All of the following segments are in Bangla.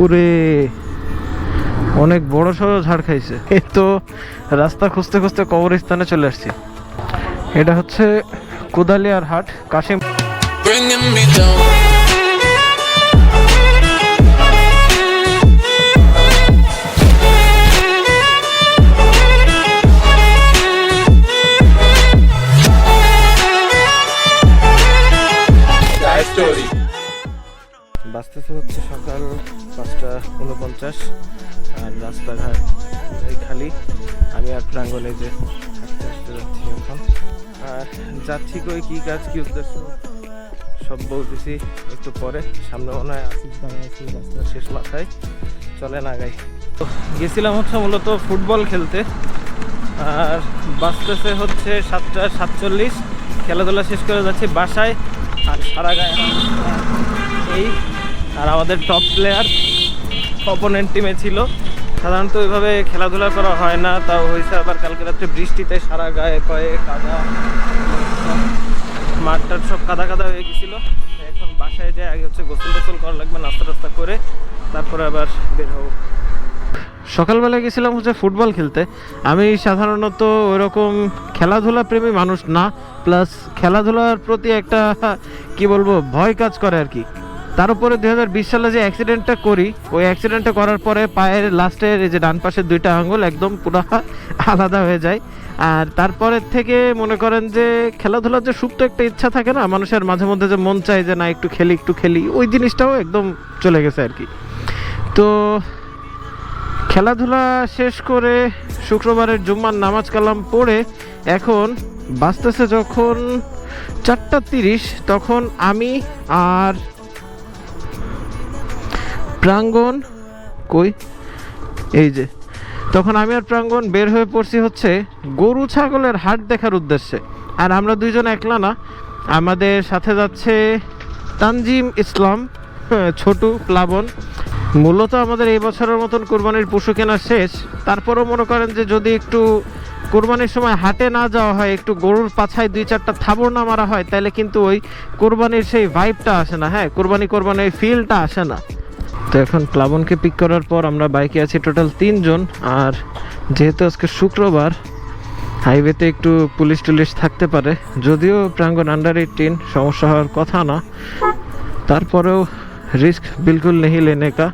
ওরে, অনেক বড় সড়ো ঝাড় খাইছে। এই তো রাস্তা খুঁজতে খুঁজতে কবরস্থানে চলে আসছি। এটা হচ্ছে কোদালিয়ার হাট, কাশিম উনপঞ্চাশ আর রাস্তাঘাট খালি। আমি আর প্রাঙ্গনে যে যাচ্ছি এখন। আর যাচ্ছি কই, কী কাজ, কী উদ্দেশ্য? সব বলতেছি একটু পরে। সামনে মনে হয় আসিফ দাঁড়ায় রাস্তার শেষ মাথায়। চলে না গাই তো গেছিলাম হচ্ছে মূলত ফুটবল খেলতে। আর বাঁচতেছে হচ্ছে সাতটা সাতচল্লিশ। খেলাধুলা শেষ করে যাচ্ছি বাসায়। আর সারা গায়ে এই আর আমাদের টপ প্লেয়ার অপোনেন্ট টিমে ছিল। সাধারণত ওইভাবে খেলাধুলা করা হয় না, তাও হয়েছে আবার কালকে রাত্রে বৃষ্টিতে সারা গায়ে পায়ে কাদা মাঠটার সব কাদা কাদা হয়ে গেছিল। এখন বাসায় যায় আগে হচ্ছে গোসল টোসল করা লাগবে, নাস্তা টাস্তা করে তারপরে আবার বের হব। সকালবেলা গেছিলাম হচ্ছে ফুটবল খেলতে। আমি সাধারণত ওইরকম খেলাধুলা প্রেমী মানুষ না প্লাস খেলাধুলার প্রতি একটা, কি বলব, ভয় কাজ করে আর কি। তার উপরে দুই হাজার বিশ সালে যে অ্যাক্সিডেন্টটা করি, ওই অ্যাক্সিডেন্টটা করার পরে পায়ের লাস্টের এই যে ডান পাশের দুইটা আঙ্গুল একদম পুরা আলাদা হয়ে যায়। আর তারপরের থেকে মনে করেন যে খেলাধুলার যে সুপ্ত একটা ইচ্ছা থাকে না, মানুষের মাঝে মধ্যে যে মন চায় যে না, একটু খেলি একটু খেলি, ওই জিনিসটাও একদম চলে গেছে আর কি। তো খেলাধুলা শেষ করে শুক্রবারের জুম্মার নামাজ কালাম পড়ে এখন বাঁচতেছে যখন চারটা তিরিশ, তখন আমি আর প্রাঙ্গণ? কই? এই যে। তখন আমি আর প্রাঙ্গণ বের হয়ে পড়ছি হচ্ছে গরু ছাগলের হাট দেখার উদ্দেশ্যে। আর আমরা দুইজন একলা না। আমাদের সাথে যাচ্ছে তানজিম ইসলাম হ্যাঁ, ছোটু প্লাবন। মূলত আমাদের এই বছরের মতন কোরবানির পশু কেনা শেষ। তারপরও মনে করেন যে যদি একটু কোরবানির সময় হাটে না যাওয়া হয় একটু গরুর পাছায় দুই চারটা থাবর না মারা হয় তাহলে কিন্তু ওই কোরবানির সেই ভাইবটা আসে না। হ্যাঁ কোরবানি কোরবানির ওই ফিলটা আসে না। তো এখন প্লাবনকে পিক করার পর আমরা বাইকে আছি টোটাল তিনজন। আর যেহেতু আজকে শুক্রবার হাইওয়েতে একটু পুলিশ টুলিশ থাকতে পারে। যদিও প্রাঙ্গন আন্ডার এইটিন সমস্যা হওয়ার কথা না। তারপরেও রিস্ক বিলকুল নেই লেনে কা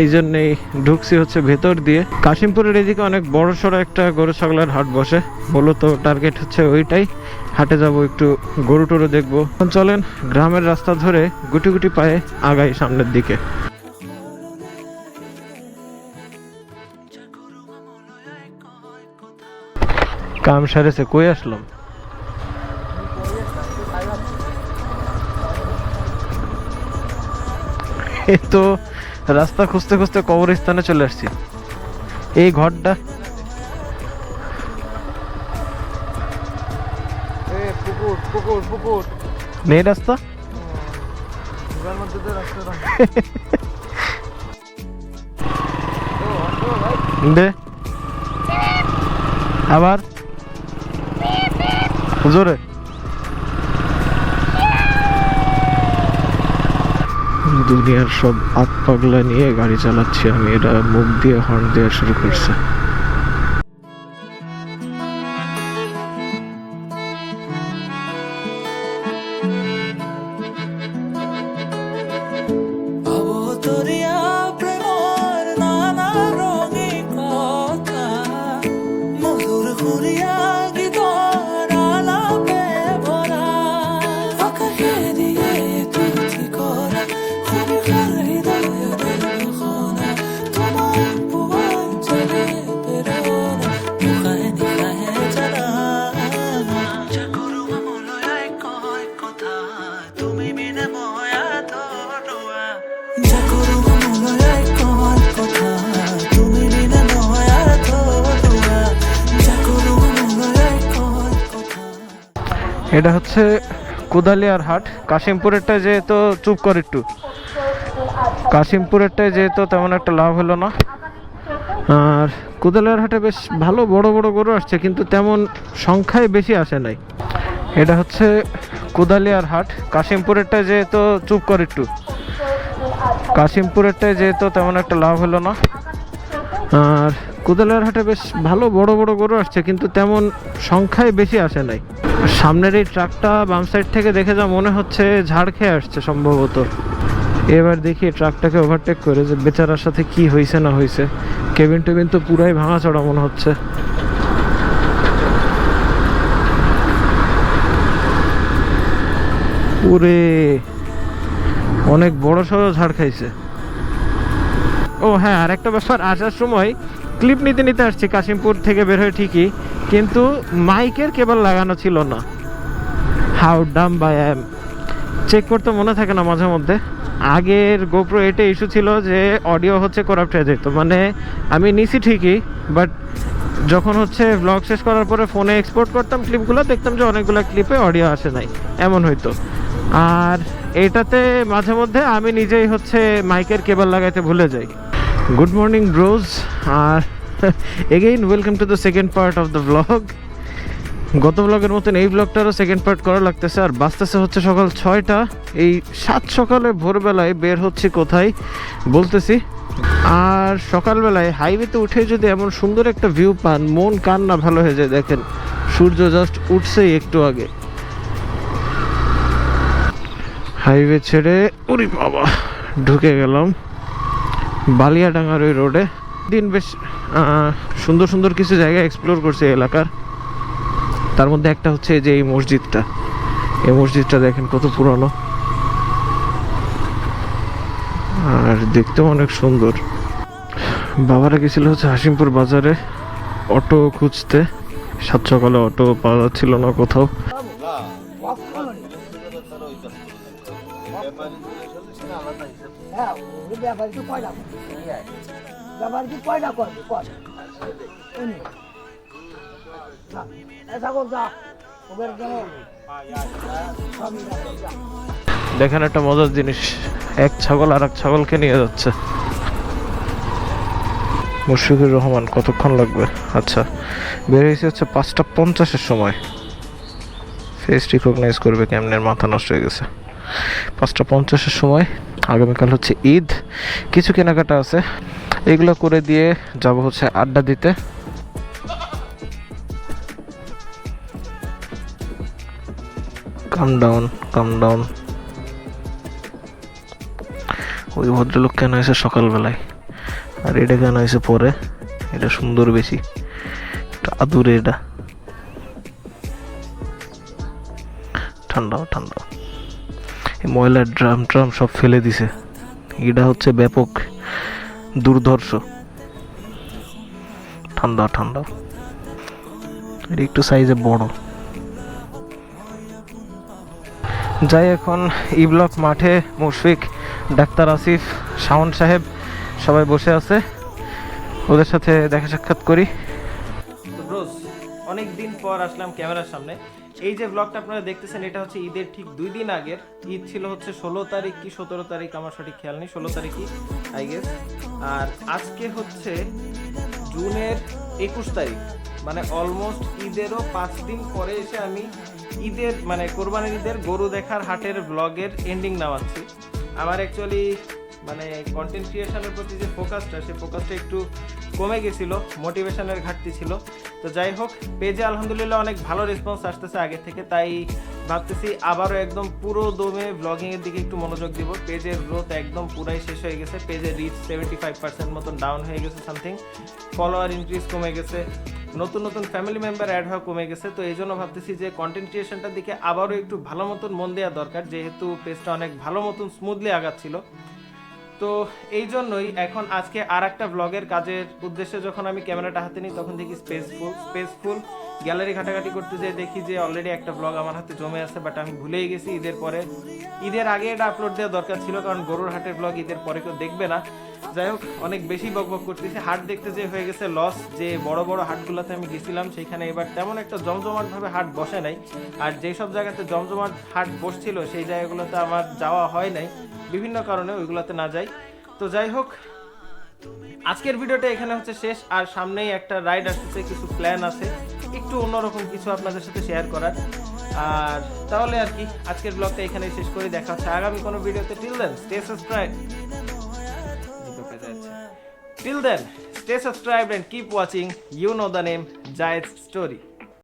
এই জন্যেই ঢুকছি হচ্ছে ভেতর দিয়ে। কাশিমপুরের এদিকে অনেক বড় সড়ো একটা গরু ছাগলের হাট বসে। মূলত টার্গেট হচ্ছে ওইটাই। হাটে যাব একটু গরু টরু দেখব। চলেন, গ্রামের রাস্তা ধরে গুটি গুটি পায়ে আগাই সামনের দিকে। কাম সারেছে কই আসলাম এই তো রাস্তা খুঁজতে খুঁজতে কবরস্থানে চলে আসছি। এই ঘরটা নেই রাস্তা? দে। আবার? জোরে দুনিয়ার সব আত পাগলা নিয়ে গাড়ি চালাচ্ছি আমি এটা মুখ দিয়ে হর্ন দেওয়া শুরু করছে। অবতরিয়া এটা হচ্ছে কোদালিয়ার হাট। কাশিমপুরেরটা যেহেতু, চুপ কর একটু। কাশিমপুরেরটায় যেহেতু তেমন একটা লাভ হলো না। আর কোদালিয়ার হাটে বেশ ভালো বড় বড় গরু আসছে, কিন্তু তেমন সংখ্যায় বেশি আসে নাই। এটা হচ্ছে কোদালিয়ার হাট। কাশিমপুরেরটা যেহেতু, চুপ কর একটু। কাশিমপুরেরটায় যেহেতু তেমন একটা লাভ হলো না। আর কোদালের হাটে বেশ ভালো বড় বড় গরু আসছে, কিন্তু তেমন সংখ্যায় বেশি আসে নাই। সামনের এই ট্রাকটা বাম সাইড থেকে দেখে যা মনে হচ্ছে ঝাড় খেয়ে আসছে সম্ভবত। এবার দেখি ট্রাকটাকে ওভারটেক করে যে বেচারার সাথে কি হয়েছে না হয়েছে কেবিন টেবিন তো পুরাই ভাঙা চড়া মনে হচ্ছে। ওরে, অনেক বড় সড়ো ঝাড় খাইছে। ও হ্যাঁ আর একটা ব্যাপার, আসার সময় ক্লিপ নিতে নিতে আসছি, কাশিমপুর থেকে বের হয়ে ঠিকই। কিন্তু মাইকের কেবল লাগানো ছিল না। How Dam by am check করতে মনে থাকে না মাঝে মধ্যে। আগের গোপ্রো এটা ইস্যু ছিল যে অডিও হচ্ছে করাপ্ট হয়ে যেত মানে আমি নিছি ঠিকই বাট যখন হচ্ছে ব্লগ শেষ করার পরে ফোনে এক্সপোর্ট করতাম ক্লিপগুলো দেখতাম যে অনেকগুলো ক্লিপে অডিও আসে নাই। এমন হইতো। আর এটাতে মাঝে মধ্যে আমি নিজেই হচ্ছে মাইকের কেবল লাগাইতে ভুলে যাই। Good morning bros R again welcome to the second part of the blog গত ব্লগের মতন এই ব্লগটারও সেকেন্ড পার্ট করা লাগতেছে, আর বাঁচতেছে হচ্ছে সকাল ছয়টা। এই সাত সকালে ভোরবেলায় বের হচ্ছে কোথায় বলতেছি। আর সকালবেলায় হাইওয়েতে উঠে যদি এমন সুন্দর একটা ভিউ পান, মন কান না ভালো হয়ে যায়, দেখেন। সূর্য জাস্ট উঠছেই একটু আগে। হাইওয়ে ছেড়ে, উরি বাবা, ঢুকে গেলাম। বালিয়াডাঙ্গার ওই রোডে দিন বেশ সুন্দর সুন্দর কিছু জায়গা এক্সপ্লোর করছে এলাকার। তার মধ্যে একটা হচ্ছে যে এই মসজিদটা। এই মসজিদটা দেখেন কত পুরনো। আর দেখতেও অনেক সুন্দর। বাবারা গেছিল হচ্ছে হাসিমপুর বাজারে। অটো খুঁজতে। সাত সকালে অটো পাওয়া যাচ্ছিল না কোথাও। হ্যাঁ ব্যাপারে তো কয়টা। দেখেন একটা মজার জিনিস। এক ছাগল আর এক ছাগলকে নিয়ে যাচ্ছে। মুশফিকুর রহমান, কতক্ষণ লাগবে? আচ্ছা বের হয়েছে হচ্ছে পাঁচটা পঞ্চাশের সময়। ফেস রিকগনাইজ করবে কেমনের মাথা নষ্ট হয়ে গেছে। পাঁচটা পঞ্চাশের সময়, আগামীকাল হচ্ছে ঈদ। কিছু কেনাকাটা আছে। এগুলো করে দিয়ে যাব হচ্ছে আড্ডা দিতে। কাম ডাউন কাম ডাউন ওই ভদ্রলোক কেন এসে সকালবেলায়? আর এটা কেন এসে পরে এটা সুন্দর বেশি। আদুরে এটা। ঠান্ডা ঠান্ডা এই ময়লার ড্রাম, ট্রাম সব ফেলে দিছে। এটা হচ্ছে ব্যাপক দুর্ধর্ষ। ঠান্ডা ঠান্ডা। এটা একটু সাইজে বড়। যাই এখন ই ব্লক মাঠে মুশফিক, ডাক্তার আসিফ, শাওন সাহেব সবাই বসে আছে। ওদের সাথে দেখা সাক্ষাৎ করি। অনেক দিন পর আসলাম ক্যামেরার সামনে। এই যে ব্লগটা আপনারা দেখতেছেন, এটা হচ্ছে ঈদের ঠিক দুই দিন আগের। ঈদ ছিল হচ্ছে ষোলো তারিখ কি সতেরো তারিখ, আমার সঠিক খেয়াল নেই, ষোলো তারিখই আই গেস আর আজকে হচ্ছে জুনের একুশ তারিখ মানে অলমোস্ট ঈদেরও পাঁচ দিন পরে এসে আমি ঈদের মানে কোরবানির ঈদের গরু দেখার হাটের ব্লগের এন্ডিং নামাচ্ছি। আমার অ্যাকচুয়ালি মানে কন্টেন্ট ক্রিয়েশনের প্রতি যে ফোকাসটা সেই ফোকাসটা একটু কমে গেছিল মোটিভেশনের ঘাটতি ছিল। তো যাই হোক, পেজে আলহামদুলিল্লাহ অনেক ভালো রেসপন্স আসতেছে আগে থেকে, তাই ভাবতেছি আবারও একদম পুরো দমে ব্লগিং এর দিকে একটু মনোযোগ দিব। পেজের গ্রোথ একদম পুরাই শেষ হয়ে গেছে, পেজের রিচ সেভেন্টি ফাইভ পার্সেন্ট মতন ডাউন হয়ে গেছে সামথিং ফলোয়ার ইনক্রিজ কমে গেছে, নতুন নতুন ফ্যামিলি মেম্বার অ্যাড হওয়া কমে গেছে, তো এই জন্য ভাবতেছি যে কন্টেন্ট ক্রিয়েশনটার দিকে আবারও একটু ভালো মতন মন দেওয়া দরকার, যেহেতু পেজটা অনেক ভালো মতন স্মুথলি আগাচ্ছিল। তো এই জন্যই এখন আজকে আর একটা ব্লগের কাজের উদ্দেশ্যে যখন আমি ক্যামেরাটা হাতে নিই, তখন দেখি স্পেসফুল স্পেসফুল গ্যালারি ঘাটাঘাটি করতে যেয়ে দেখি যে অলরেডি একটা ব্লগ আমার হাতে জমে আছে বাট আমি ভুলেই গেছি ঈদের পরে। ঈদের আগে এটা আপলোড দেওয়া দরকার ছিল, কারণ গরুর হাটের ব্লগ ঈদের পরে কেউ দেখবে না। যাই হোক, অনেক বেশি বকবক করতেছি। হাট দেখতে যে হয়ে গেছে লস যে বড় বড় হাটগুলোতে আমি গেছিলাম, সেইখানে এবার তেমন একটা জমজমাট ভাবে হাট বসে নাই। আর যেই সব জায়গাতে জমজমাট হাট বসছিল, সেই জায়গাগুলোতে আমার যাওয়া হয় নাই। বিভিন্ন কারণে ওইগুলোতে না যাই। তো যাই হোক, আজকের ভিডিওটা এখানে হচ্ছে শেষ। আর সামনেই একটা রাইড আসতেছে, কিছু প্ল্যান আছে। একটু অন্যরকম কিছু আপনাদের সাথে শেয়ার করার। আর তাহলে আর কি, আজকের ব্লগটা এখানে শেষ করে। দেখা হচ্ছে আগামী কোনো ভিডিওতে। Till then stay subscribe till then stay subscribe and keep watching you know the name Zayed story